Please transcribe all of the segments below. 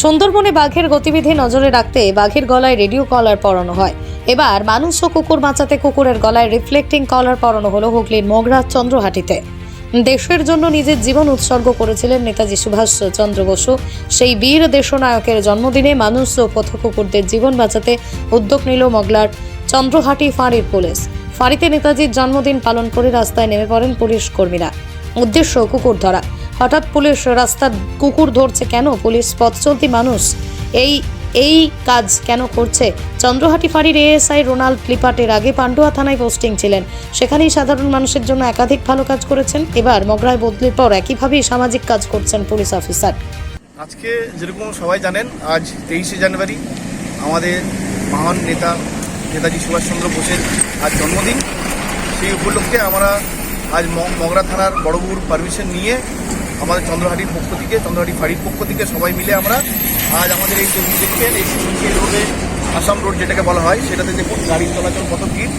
সুন্দরবনে বাঘের গতিবিধি নজরে রাখতে বাঘের গলায় রেডিও কলার পরানো হয়। এবার মানুষ ও কুকুর বাঁচাতে কুকুরের গলায় রিফ্লেক্টিং কলার পরানো হলো হুগলির মগরা চন্দ্রহাটিতে। দেশের জন্য নিজের জীবন উৎসর্গ করেছিলেন নেতাজি সুভাষ চন্দ্র বসু। সেই বীর দেশনায়কের জন্মদিনে মানুষ ও পথ কুকুরদের জীবন বাঁচাতে উদ্যোগ নিল মগলার চন্দ্রহাটি ফাঁড়ির পুলিশ। ফাঁড়িতে নেতাজির জন্মদিন পালন করে রাস্তায় নেমে পড়েন পুলিশ কর্মীরা। উদ্দেশ্য কুকুর ধরা হঠাৎ পুলিশ রাস্তার কুকুর ধরছে কেন? পুলিশ পথ চলতি মানুষ এই এই কাজ কেন করছে? চন্দ্রহাটি ফাঁড়ির এএসআই রোনাল্ড ক্লিপাটের আগে পান্ডুয়া থানায় পোস্টিং ছিলেন। সেখানেই সাধারণ মানুষের জন্য একাধিক ভালো কাজ করেছেন। এবার মগরায় বদলির পর একইভাবেই সামাজিক কাজ করছেন পুলিশ অফিসার। আজকে যেরকম সবাই জানেন, আজ তেইশে জানুয়ারি আমাদের মহান নেতা, নেতাজি সুভাষচন্দ্র বোসের আজ জন্মদিন। সেই উপলক্ষে আমরা আজ মগরা থানার বড়বুর পারমিশন নিয়ে আমাদের চন্দ্রহাটির পক্ষ থেকে, চন্দ্রহাটি ফাঁড়ির পক্ষ থেকে সবাই মিলে আমরা আজ আমাদের এই যে দেখছেন, এই সিসি রোডে, আসাম রোড যেটাকে বলা হয়, সেটাতে দেখুন গাড়ির চলাচল কত ভিড়।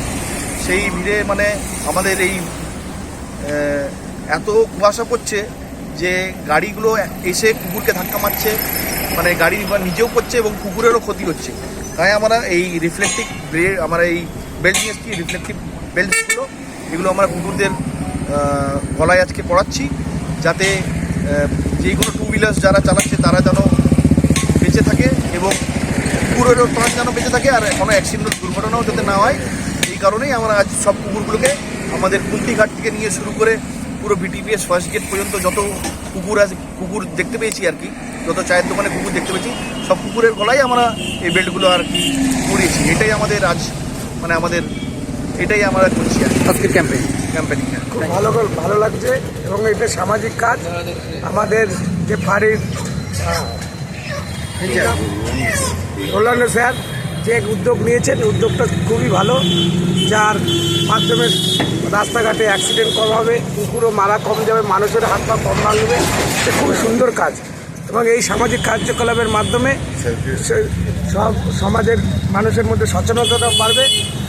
সেই ভিড়ে মানে আমাদের এই এত কুয়াশা পড়ছে যে গাড়িগুলো এসে কুকুরকে ধাক্কা মারছে মানে গাড়ি নিজেও পড়ছে এবং কুকুরেরও ক্ষতি হচ্ছে। তাই আমরা এই রিফ্লেক্টিভ আমরা এই বেল্ট নিয়ে এসেছি, রিফ্লেক্টিভ বেল্টগুলো, এগুলো আমরা কুকুরদের গলায় আজকে পড়াচ্ছি। যাতে আহ, যে কোনো টু হুইলার্স যারা চালাচ্ছে তারা যেন বেঁচে থাকে এবং কুকুরেরও প্রাণ যেন বেঁচে থাকে আর কোনো অ্যাক্সিডেন্ট দুর্ঘটনাও যাতে না হয়। এই কারণেই আমরা আজ সব কুকুরগুলোকে আমাদের কুন্তিঘাট থেকে নিয়ে শুরু করে পুরো বিটিপিএস ফার্স্ট গেট পর্যন্ত যত কুকুর আছে কুকুর দেখতে পেয়েছি আর কি যত চায়ের দোকানে কুকুর দেখতে পেয়েছি সব কুকুরের গলায় আমরা এই বেল্টগুলো আর কি পরিয়েছি এটাই আমাদের আজ মানে আমাদের এটাই আমরা করছি আজকের ক্যাম্পে ক্যাম্পেনিং খুব ভালো ভালো লাগছে এবং এটা সামাজিক কাজ। আমাদের যে ফাঁড়ির কল্যাণ স্যার যে উদ্যোগ নিয়েছেন উদ্যোগটা খুবই ভালো। যার মাধ্যমে রাস্তাঘাটে অ্যাক্সিডেন্ট কম হবে কুকুরও মারা কম যাবে মানুষের হাত পা কম ভাঙবে। খুবই সুন্দর কাজ। এবং এই সামাজিক কার্যকলাপের মাধ্যমে সে- সব সমাজের মানুষের মধ্যে সচেতনতা বাড়বে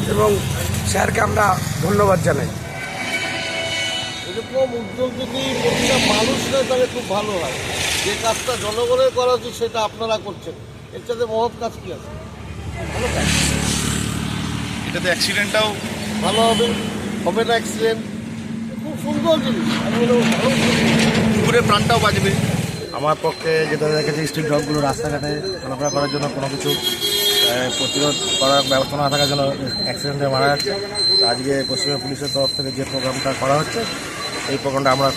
এবং স্যারকে আমরা ধন্যবাদ জানাই। এরকম উদ্যোগ যদি প্রতিটা মানুষ নেয় তাহলে খুব ভালো হয়। যে কাজটা জনগণের করা উচিত সেটা আপনারা করছেন। এর সাথে মহৎ কাজ কি আছে? ভালো কাজ। এটাতে অ্যাক্সিডেন্টটাও ভালো হবে হবে না অ্যাক্সিডেন্ট খুব সুন্দর জিনিস। আমি ভালো। প্রাণটাও বাঁচবে আমার পক্ষে যেটা দেখেছি স্ট্রিট ডগগুলো রাস্তাঘাটে চলাফেরা করার জন্য কোনো কিছু প্রতিরোধ করার ব্যবস্থা না থাকার জন্য অ্যাক্সিডেন্টে মারা যাচ্ছে। তো আজকে পশ্চিমবঙ্গ পুলিশের তরফ থেকে যে প্রোগ্রামটা করা হচ্ছে এই প্রোগ্রামটা আমরা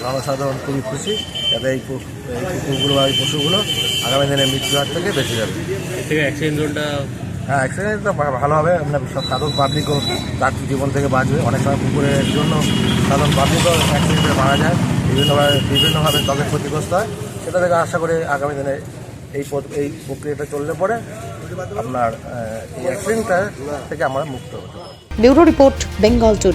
জনসাধারণ খুবই খুশি যাতে এই কুকুরগুলো বা এই পশুগুলো আগামী দিনে মৃত্যু হাত থেকে বেঁচে যাবে। অ্যাক্সিডেন্ট হ্যাঁ অ্যাক্সিডেন্টটা ভা- ভালো হবে। সব সাধারণ পাবলিকও তার জীবন থেকে বাঁচবে। অনেক সময় কুকুরের জন্য সাধারণ পাবলিকও অ্যাক্সিডেন্টে মারা যায়। বিভিন্নভাবে বিভিন্নভাবে ত্বকের ক্ষতিগ্রস্ত হয়। সেটা থেকে আশা করি আগামী দিনে এই এই প্রক্রিয়াটা চললে পরে আপনার এই অ্যাক্সিডেন্টটা থেকে আমরা মুক্ত হতে ব্যুরো রিপোর্ট, বেঙ্গল টুডে।